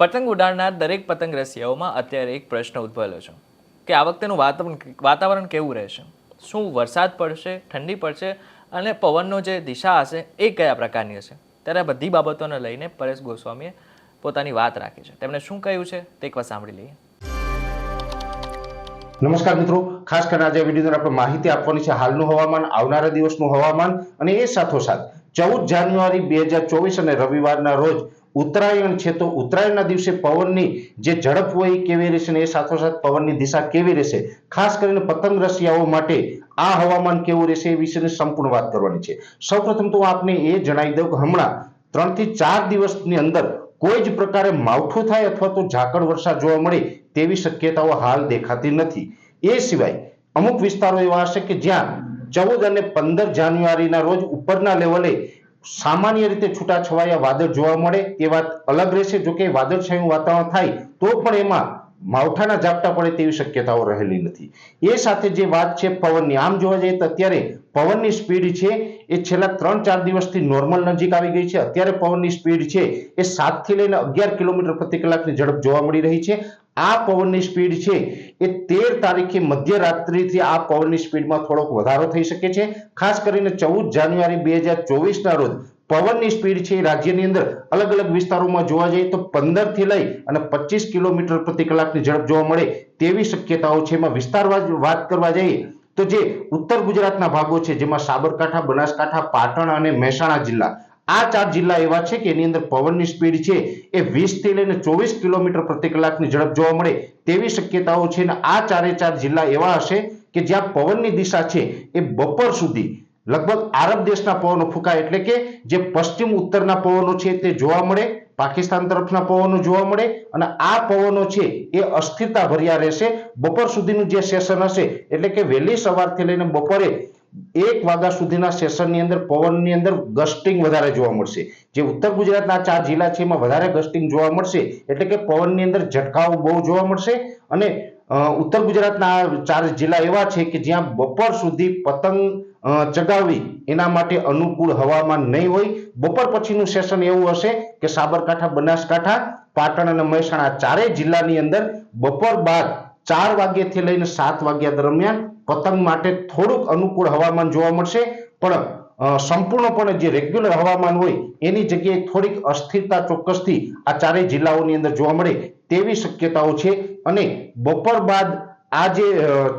પતંગ ઉડાડનાર દરેક પતંગ રસિયાઓમાં અત્યારે એક પ્રશ્ન ઉદ્ભવેલો છે કે આ વખતેનું વાતાવરણ કેવું રહેશે? શું વરસાદ પડશે, ઠંડી પડશે અને પવનનો જે દિશા હશે એ કયા પ્રકારની હશે? ત્યારે આ બધી બાબતોને લઈને પરેશ ગોસ્વામીએ પોતાની વાત રાખી છે. તેમણે શું કહ્યું છે તે એકવાર સાંભળી લઈએ. નમસ્કાર મિત્રો. ખાસ કરીને આજે વીડિયો આપણે માહિતી આપવાની છે હાલનું હવામાન, આવનારા દિવસનું હવામાન અને એ સાથોસાથ ચૌદ જાન્યુઆરી બે હજાર ચોવીસ અને રવિવારના રોજ ઉત્તરાયણ છે તો ઉત્તરાયણના દિવસે પવનની જે ઝડપ હોય એ કેવી રહેશે એ સાથોસાથ પવનની દિશા કેવી રહેશે? ખાસ કરીને પતંગ રસિયાઓ માટે આ હવામાન કેવું રહેશે એ વિશેની સંપૂર્ણ વાત કરવાની છે. સૌપ્રથમ તો આપને એ જણાવી દઉં કે હમણાં ત્રણથી ચાર દિવસની અંદર કોઈ જ પ્રકારે માવઠું થાય અથવા તો ઝાકળ વરસાદ જોવા મળે તેવી શક્યતાઓ હાલ દેખાતી નથી. એ સિવાય અમુક વિસ્તારો એવા હશે કે જ્યાં ચૌદ અને પંદર જાન્યુઆરીના રોજ ઉપરના લેવલે સામાન્ય રીતે છૂટાછવાયા વાદળ જોવા મળે, એ વાત અલગ રહેશે. જો કે વાદળછાયું વાતાવરણ થાય, તો પણ એમાં માવઠાના ઝાપટા પડે તેવી શક્યતાઓ રહેલી નથી. એ સાથે જે વાત છે પવનની, આમ જોવા જઈએ તો અત્યારે પવનની સ્પીડ છે એ છેલ્લા ત્રણ ચાર દિવસથી નોર્મલ નજીક આવી ગઈ છે. અત્યારે પવનની સ્પીડ છે એ સાતથી લઈને અગિયાર કિલોમીટર પ્રતિ કલાકની ઝડપ જોવા મળી રહી છે. આ પવનની સ્પીડ છે એ તેર તારીખે મધ્યરાત્રિથી આ પવનની સ્પીડમાં થોડોક વધારો થઈ શકે છે. ખાસ કરીને ચૌદ જાન્યુઆરી બે હજાર ચોવીસના રોજ પવનની સ્પીડ છે રાજ્યની અંદર અલગ અલગ વિસ્તારોમાં જોવા જઈએ તો પંદરથી લઈ અને પચીસ કિલોમીટર પ્રતિ કલાકની ઝડપ જોવા મળે તેવી શક્યતાઓ છે. એમાં વિસ્તારવાર વાત કરવા જઈએ તો જે ઉત્તર ગુજરાતના ભાગો છે, જેમાં સાબરકાંઠા, બનાસકાંઠા, પાટણ અને મહેસાણા જિલ્લા, આ ચાર જિલ્લા એવા છે કે એની અંદર પવનની સ્પીડ છે એ વીસથી લઈને ચોવીસ કિલોમીટર પ્રતિ કલાકની ઝડપ જોવા મળે તેવી શક્યતાઓ છે અને આ ચારે ચાર જિલ્લા એવા હશે કે જ્યાં પવનની દિશા છે એ બપોર સુધી લગભગ આરબ દેશના પવનો ફૂંકાય. એટલે કે જે પશ્ચિમ ઉત્તરના પવનો છે તે જોવા મળે પાકિસ્તાન તરફના પવનો જોવા મળે અને આ પવનો છે એ અસ્થિરતા ભર્યા રહેશે. બપોર સુધીનું જે સેશન હશે, એટલે કે વહેલી સવારથી લઈને બપોરે એક વાગ્યા સુધીના સેશનની અંદર, પવનની અંદર ગસ્ટિંગ વધારે જોવા મળશે. જે ઉત્તર ગુજરાતના ચાર જિલ્લા છે, એમાં વધારે ગસ્ટિંગ જોવા મળશે, એટલે કે પવનની અંદર ઝટકાઓ બહુ જોવા મળશે. અને ઉત્તર ગુજરાતના ચાર જિલ્લા એવા છે કે જ્યાં બપોર સુધી પતંગ ચગાવવી એના માટે અનુકૂળ હવામાન નહીં હોય. બપોર પછીનું સેશન એવું હશે કે સાબરકાંઠા, બનાસકાંઠા, પાટણ અને મહેસાણા ચારેય જિલ્લાની અંદર બપોર બાદ ચાર વાગ્યાથી લઈને સાત વાગ્યા દરમિયાન પતંગ માટે થોડુંક અનુકૂળ હવામાન જોવા મળશે. પણ સંપૂર્ણપણે જે રેગ્યુલર હવામાન હોય એની જગ્યાએ થોડીક અસ્થિરતા ચોક્કસથી આ ચારેય જિલ્લાઓની અંદર જોવા મળે તેવી શક્યતાઓ છે. અને બપોર બાદ આ જે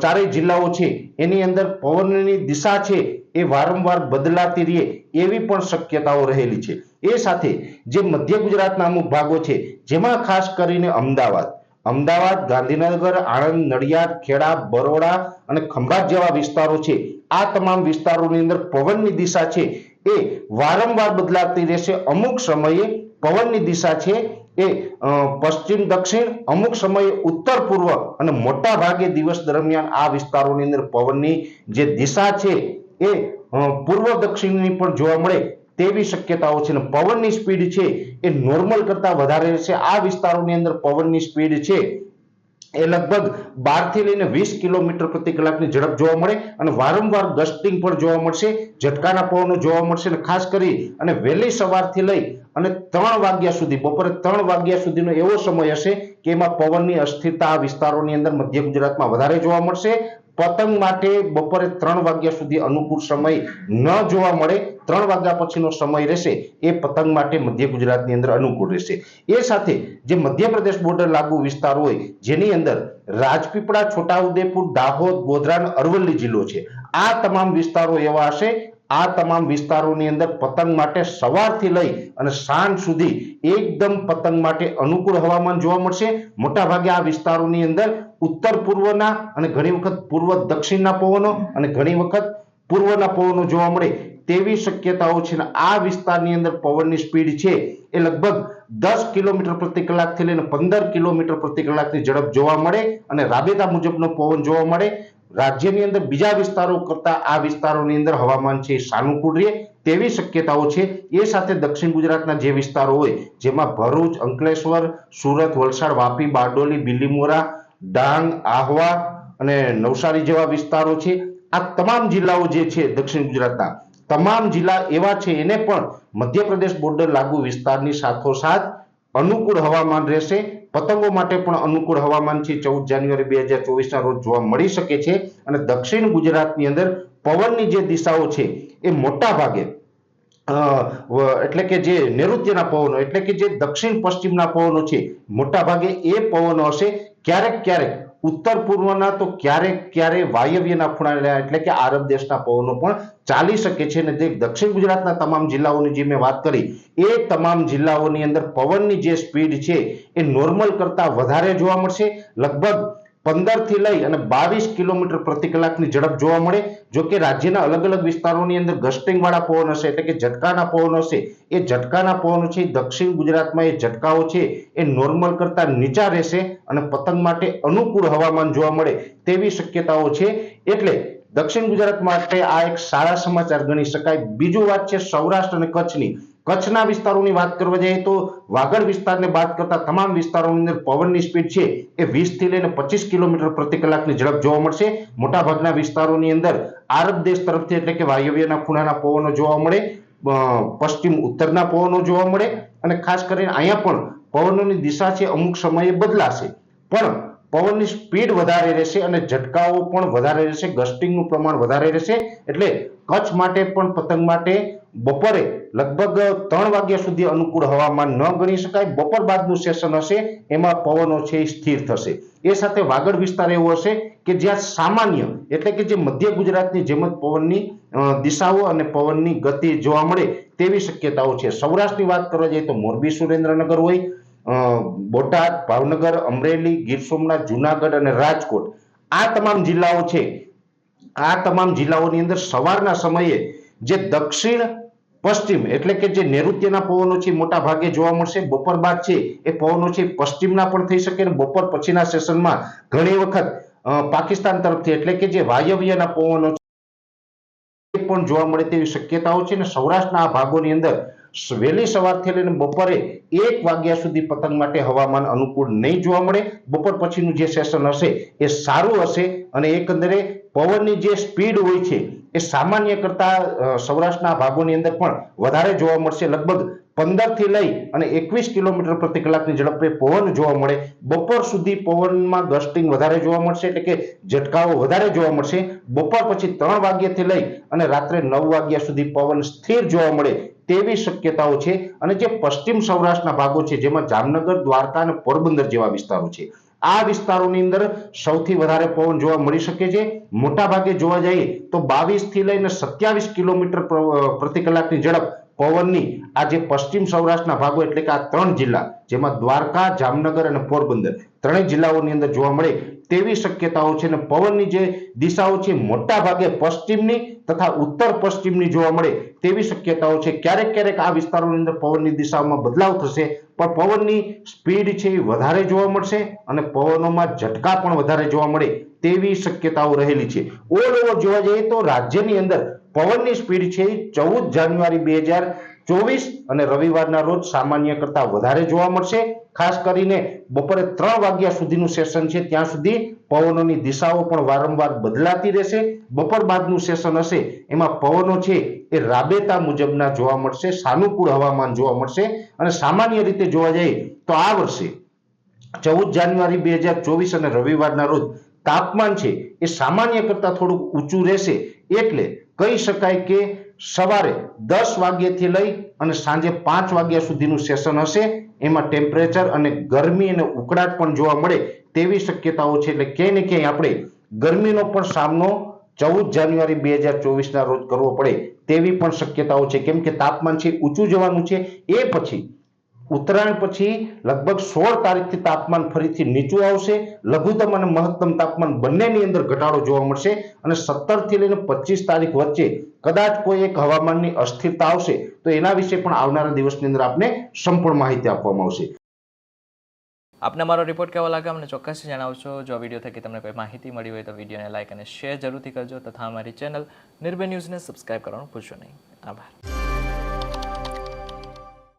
ચારેય જિલ્લાઓ છે, એની અંદર પવનની દિશા છે એ વારંવાર બદલાતી રહે એવી પણ શક્યતાઓ રહેલી છે. એ સાથે જે મધ્ય ગુજરાતના અમુક ભાગો છે, જેમાં ખાસ કરીને અમદાવાદ અમદાવાદ, ગાંધીનગર, આણંદ, નડિયાદ, ખેડા, બરોડા અને ખંભાત જેવા વિસ્તારો છે, આ તમામ વિસ્તારોની અંદર પવનની દિશા છે એ વારંવાર બદલાતી રહેશે. અમુક સમયે પવનની દિશા છે એ પશ્ચિમ દક્ષિણ અમુક સમયે ઉત્તર પૂર્વ અને મોટા ભાગે દિવસ દરમિયાન આ વિસ્તારોની અંદર પવનની જે દિશા છે એ પૂર્વ દક્ષિણની પણ જોવા મળે તેવી શક્યતાઓ છે અને પવનની સ્પીડ છે એ નોર્મલ કરતા વધારે રહેશે આ વિસ્તારોની અંદર પવનની સ્પીડ છે એ લગભગ બારથી લઈને વીસ કિલોમીટર પ્રતિ કલાકની ઝડપ જોવા મળે અને વારંવાર ગસ્ટિંગ પણ જોવા મળશે, ઝટકાના પવનો જોવા મળશે અને ખાસ કરી અને વહેલી સવારથી લઈ અને ત્રણ વાગ્યા સુધી, બપોરે ત્રણ વાગ્યા સુધીનો એવો સમય હશે કે એમાં પવનની અસ્થિરતા આ વિસ્તારોની અંદર મધ્ય ગુજરાતમાં વધારે જોવા મળશે. પતંગ માટે બપોરે ત્રણ વાગ્યા સુધી અનુકૂળ સમય ન જોવા મળે. ત્રણ વાગ્યા પછીનો સમય રહેશે, એ પતંગ માટે મધ્ય ગુજરાતની અંદર અનુકૂળ રહેશે. એ સાથે જે મધ્યપ્રદેશ બોર્ડર લાગુ વિસ્તાર હોય, જેની અંદર રાજપીપળા, છોટાઉદેપુર, દાહોદ ગોધરા અરવલ્લી જિલ્લો છે. આ તમામ વિસ્તારો એવા હશે આ તમામ વિસ્તારોની અંદર પતંગ માટે સવારથી લઈ અને સાંજ સુધી એકદમ પતંગ માટે અનુકૂળ હવામાન જોવા મળશે. મોટાભાગે આ વિસ્તારોની અંદર ઉત્તર પૂર્વના અને ઘણી વખત પૂર્વ દક્ષિણના પવનો અને ઘણી વખત પૂર્વના પવનો જોવા મળે તેવી શક્યતાઓ છે ને આ વિસ્તારની અંદર પવનની સ્પીડ છે એ લગભગ દસ કિલોમીટર પ્રતિ કલાકથી લઈને પંદર કિલોમીટર પ્રતિ કલાકની ઝડપ જોવા મળે અને રાબેતા મુજબનો પવન જોવા મળે. રાજ્યની અંદર બીજા વિસ્તારો કરતા આ વિસ્તારોની અંદર હવામાન છે સાનુકૂળ રહે તેવી શક્યતાઓ છે. એ સાથે દક્ષિણ ગુજરાતના જે વિસ્તારો હોય, જેમાં ભરૂચ, અંકલેશ્વર, સુરત, વલસાડ, વાપી, બારડોલી, બિલીમોરા, ડાંગ, આહવા અને નવસારી જેવા વિસ્તારો છે. આ તમામ જિલ્લાઓ જે છે દક્ષિણ ગુજરાતના, તમામ જિલ્લા એવા છે એને પણ મધ્યપ્રદેશ બોર્ડર લાગુ વિસ્તારની સાથોસાથ અનુકૂળ હવામાન રહેશે. પતંગો માટે પણ અનુકૂળ હવામાન છે. ચૌદ જાન્યુઆરી બે હજાર ચોવીસના રોજ જોવા મળી શકે છે અને દક્ષિણ ગુજરાતની અંદર પવનની જે દિશાઓ છે એ મોટા ભાગે એટલે કે જે નૈઋત્યના પવનો, એટલે કે જે દક્ષિણ પશ્ચિમના પવનો છે, મોટા ભાગે એ પવનો હશે ક્યારેક ક્યારેક ઉત્તર પૂર્વના તો ક્યારેક ક્યારેક વાયવ્યના ખૂણા એટલે કે આરબ દેશના પવનો પણ ચાલી શકે છે. અને જે દક્ષિણ ગુજરાતના તમામ જિલ્લાઓની જે મેં વાત કરી, એ તમામ જિલ્લાઓની અંદર પવનની જે સ્પીડ છે, એ નોર્મલ કરતા વધારે જોવા મળશે. લગભગ પંદરથી લઈ અને બાવીસ કિલોમીટર પ્રતિ કલાકની ઝડપ જોવા મળે. જો કે રાજ્યના અલગ અલગ વિસ્તારોની અંદર ગસ્ટિંગ વાળા પવન હશે, એટલે કે ઝટકાના પવન હશે. એ ઝટકાના પવનો છે, દક્ષિણ ગુજરાતમાં એ ઝટકાઓ છે, એ નોર્મલ કરતા નીચા રહેશે અને પતંગ માટે અનુકૂળ હવામાન જોવા મળે તેવી શક્યતાઓ છે. એટલે દક્ષિણ ગુજરાત માટે આ એક સારા સમાચાર ગણી શકાય. બીજું વાત છે સૌરાષ્ટ્ર અને કચ્છની. કચ્છના વિસ્તારોની વાત કરવા જઈએ તો વાગડ વિસ્તારને બાદ કરતા તમામ વિસ્તારોની અંદર પવનની સ્પીડ છે એ વીસથી લઈને પચીસ કિલોમીટર પ્રતિ કલાકની ઝડપ જોવા મળશે. મોટાભાગના વિસ્તારોની અંદર આરબ દેશ તરફથી એટલે કે વાયવ્યના ખૂણાના પવનો જોવા મળે પશ્ચિમ ઉત્તરના પવનો જોવા મળે અને ખાસ કરીને અહીંયા પણ પવનોની દિશા છે અમુક સમયે બદલાશે. પણ પવનની સ્પીડ વધારે રહેશે અને ઝટકાઓ પણ વધારે રહેશે, ગસ્ટિંગનું પ્રમાણ વધારે રહેશે. એટલે કચ્છ માટે પણ પતંગ માટે બપોરે લગભગ ત્રણ વાગ્યા સુધી અનુકૂળ હવામાન ન ગણી શકાય. બપોર બાદનું સેશન હશે, એમાં પવનો છે એ સ્થિર થશે. એ સાથે વાગડ વિસ્તાર એવો હશે કે જ્યાં સામાન્ય, એટલે કે જે મધ્ય ગુજરાતની જેમ જ પવનની દિશાઓ અને પવનની ગતિ જોવા મળે તેવી શક્યતાઓ છે. સૌરાષ્ટ્રની વાત કરવા જઈએ તો મોરબી, સુરેન્દ્રનગર હોય બોટાદ, ભાવનગર, અમરેલી, ગીર સોમનાથ, જુનાગઢ અને રાજકોટ આ તમામ જિલ્લાઓ છે. આ તમામ જિલ્લાઓની અંદર સવારના સમયે જે દક્ષિણ, પશ્ચિમ એટલે કે જે નૈઋત્યના પવનો છે મોટા ભાગે જોવા મળશે. બપોર બાદ છે એ પવનો છે પશ્ચિમના પણ થઈ શકે અને બપોર પછીના સેશનમાં ઘણી વખત પાકિસ્તાન તરફથી એટલે કે જે વાયવ્યના પવનો છે પણ જોવા મળે તેવી શક્યતાઓ છે અને સૌરાષ્ટ્રના આ ભાગોની અંદર વહેલી સવારથી લઈને બપોરે એક વાગ્યા સુધી પતંગ માટે હવામાન અનુકૂળ નહીં જોવા મળે. બપોર પછીનું જે સેશન હશે એ સારું હશે અને એકંદરે પવનની જે સ્પીડ હોય છે એ સામાન્ય કરતા સૌરાષ્ટ્રના ભાગોની અંદર પણ વધારે જોવા મળશે. લગભગ પંદરથી લઈ અને એકવીસ કિલોમીટર પ્રતિ કલાકની ઝડપે પવન જોવા મળે. બપોર સુધી પવનમાં ગસ્ટિંગ વધારે જોવા મળશે એટલે કે ઝટકાઓ વધારે જોવા મળશે. બપોર પછી ત્રણ વાગ્યાથી લઈ અને રાત્રે નવ વાગ્યા સુધી પવન સ્થિર જોવા મળે તેવી શક્યતાઓ છે અને જે પશ્ચિમ સૌરાષ્ટ્રના ભાગો છે, જેમાં જામનગર, દ્વારકા અને પોરબંદર જેવા વિસ્તારો છે. આ વિસ્તારોની અંદર સૌથી વધારે પવન જોવા મળી શકે છે. મોટા ભાગે જોવા જઈએ તો બાવીસથી લઈને સત્યાવીસ કિલોમીટર પ્ર- પ્રતિ કલાકની ઝડપ પવનની આ જે પશ્ચિમ સૌરાષ્ટ્રના ભાગો એટલે કે આ ત્રણ જિલ્લા, જેમાં દ્વારકા, જામનગર અને પોરબંદર ત્રણેય જિલ્લાઓની અંદર જોવા મળે તેવી શક્યતાઓ છે અને પવનની જે દિશાઓ છે, મોટા ભાગે પશ્ચિમની તથા ઉત્તર પશ્ચિમની જોવા મળે તેવી શક્યતાઓ છે. ક્યારેક ક્યારેક આ વિસ્તારોની અંદર પવનની દિશાઓમાં બદલાવ થશે, પણ પવનની સ્પીડ છે એ વધારે જોવા મળશે અને પવનોમાં ઝટકા પણ વધારે જોવા મળે તેવી શક્યતાઓ રહેલી છે. ઓલ ઓવર જોવા જઈએ તો રાજ્યની અંદર પવનની સ્પીડ છે ચૌદ જાન્યુઆરી બે હજાર ચોવીસ અને રવિવારના રોજ સામાન્ય કરતા વધારે જોવા મળશે. ખાસ કરીને બપોરે ત્રણ વાગ્યા સુધીનું સેશન છે. ત્યાં સુધી પવનોની દિશાઓ પણ વારંવાર બદલાતી રહેશે. બપોર બાદનું સેશન હશે. એમાં પવનો છે એ રાબેતા મુજબના જોવા મળશે. સાનુકૂળ હવામાન જોવા મળશે. અને સામાન્ય રીતે જોવા જઈએ તો આ વર્ષે ચૌદ જાન્યુઆરી બે હજાર ચોવીસ અને રવિવારના રોજ તાપમાન છે એ સામાન્ય કરતા થોડુંક ઊંચું રહેશે. એટલે કહી શકાય કે સવારે દસ વાગ્યાથી લઈ અને સાંજે પાંચ વાગ્યા સુધીનું સેશન હશે. એમાં ટેમ્પરેચર અને ગરમી અને ઉકળાટ પણ જોવા મળે તેવી શક્યતાઓ છે. એટલે ક્યાંય ને ક્યાંય આપણે ગરમીનો પણ સામનો ચૌદ જાન્યુઆરી બે હજાર ચોવીસના રોજ કરવો પડે તેવી પણ શક્યતાઓ છે. કેમ કે તાપમાન છે, ઊંચું જવાનું છે. એ પછી ઉત્તરાયણ પછી લગભગ સોળ તારીખથી તાપમાન ફરીથી નીચું આવશે. લઘુત્તમ અને મહત્તમ તાપમાન બંનેની અંદર ઘટાડો જોવા મળશે અને સત્તરથી લઈને પચીસ તારીખ વચ્ચે કદાચ કોઈ એક હવામાનની અસ્થિરતા આવશે તો એના વિશે પણ આવનારા દિવસની અંદર આપને સંપૂર્ણ માહિતી આપવામાં આવશે. આપને મારો રિપોર્ટ કેવો લાગે અમને ચોક્કસથી જણાવશો. જો વીડિયો થકી તમને કોઈ માહિતી મળી હોય તો વિડીયોને લાઇક અને શેર જરૂરથી કરજો તથા અમારી ચેનલ નિર્ભય ન્યૂઝને સબસ્ક્રાઇબ કરવાનું ભૂલશો નહીં. આભાર.